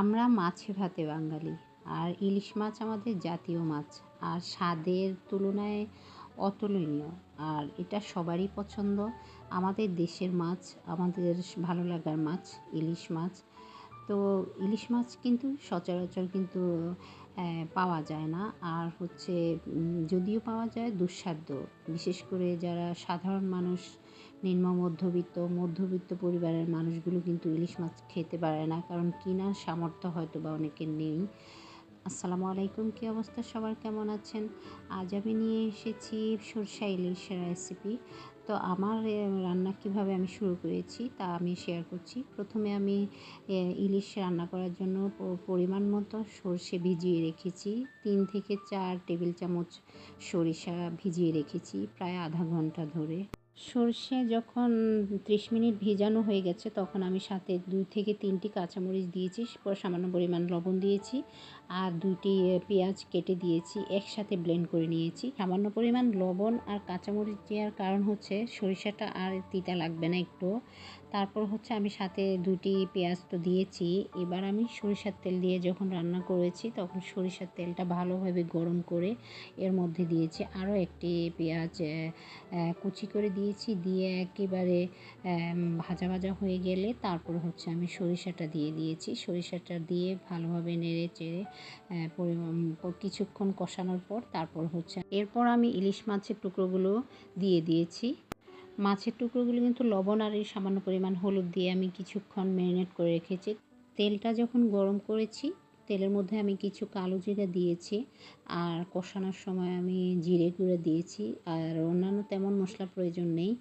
আমরা মাছে ভাতে বাঙালি, আর ইলিশ মাছ আমাদের জাতীয় মাছ, আর স্বাদের তুলনায় অতুলনীয়, আর এটা সবারই পছন্দ। আমাদের দেশের মাছ, আমাদের ভালো লাগার মাছ, ইলিশ মাছ। তো ইলিশ মাছ কিন্তু সচরাচর কিন্তু পাওয়া যায় না। আর হচ্ছে যদিও পাওয়া যায়, দুঃসাধ্য। বিশেষ করে যারা সাধারণ মানুষ নিম্ন মধ্যবিত্ত মধ্যবিত্ত পরিবারের মানুষগুলো কিন্তু ইলিশ মাছ খেতে পারে না, কারণ কেনার সামর্থ্য হয়তো বা অনেকের নেই। আসসালামু আলাইকুম, কী অবস্থা? সবার কেমন আছেন? আজ আমি নিয়ে এসেছি সরষা ইলিশের রেসিপি তো আমার রান্না কীভাবে আমি শুরু করেছি তা আমি শেয়ার করছি। প্রথমে আমি ইলিশ রান্না করার জন্য পরিমাণ মতো সর্ষে ভিজিয়ে রেখেছি। তিন থেকে চার টেবিল চামচ সরিষা ভিজিয়ে রেখেছি প্রায় আধা ঘণ্টা ধরে। সর্ষে যখন ত্রিশ মিনিট ভেজানো হয়ে গেছে, তখন আমি সাথে দুই থেকে তিনটি কাঁচামরিচ দিয়েছি সামান্য পরিমাণ লবণ দিয়েছি আর দুইটি পেঁয়াজ কেটে দিয়েছি, একসাথে ব্লেন্ড করে নিয়েছি। সামান্য পরিমাণ লবণ আর কাঁচামরিচ দেওয়ার কারণ হচ্ছে সরিষাটা আর তিতা লাগবে না একটু। তারপর হচ্ছে আমি সাথে দুটি পেঁয়াজ তো দিয়েছি। এবার আমি সরিষার তেল দিয়ে যখন রান্না করেছি, তখন সরিষার তেলটা ভালোভাবে গরম করে এর মধ্যে দিয়েছি। আরও একটি পেঁয়াজ কুচি করে দিয়েছি, দিয়ে একেবারে ভাজা ভাজা হয়ে গেলে তারপর হচ্ছে আমি সরিষাটা দিয়ে দিয়েছি। সরিষাটা দিয়ে ভালোভাবে নেড়ে চেড়ে কিছুক্ষণ কষানোর পর তারপর হচ্ছে এরপর আমি ইলিশ মাছের টুকরোগুলো দিয়ে দিয়েছি। মাছের টুকরোগুলো কিন্তু লবণ আর এই সামান্য পরিমাণ হলুদ দিয়ে আমি কিছুক্ষণ ম্যারিনেট করে রেখেছি। তেলটা যখন গরম করেছি তেলের মধ্যে আমি কিছু কালো জিরা দিয়েছি আর কষানোর সময় আমি জিরে গুঁড়ো দিয়েছি আর অন্যান্য তেমন মশলা প্রয়োজন নেই।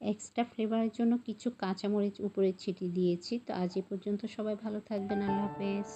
এক্সট্রা ফ্লেভারের জন্য কিছু কাঁচামরিচ উপরে ছিটিয়ে দিয়েছি। তো আজ এ পর্যন্ত সবাই ভালো থাকবেন। আল্লাহ হাফেজ।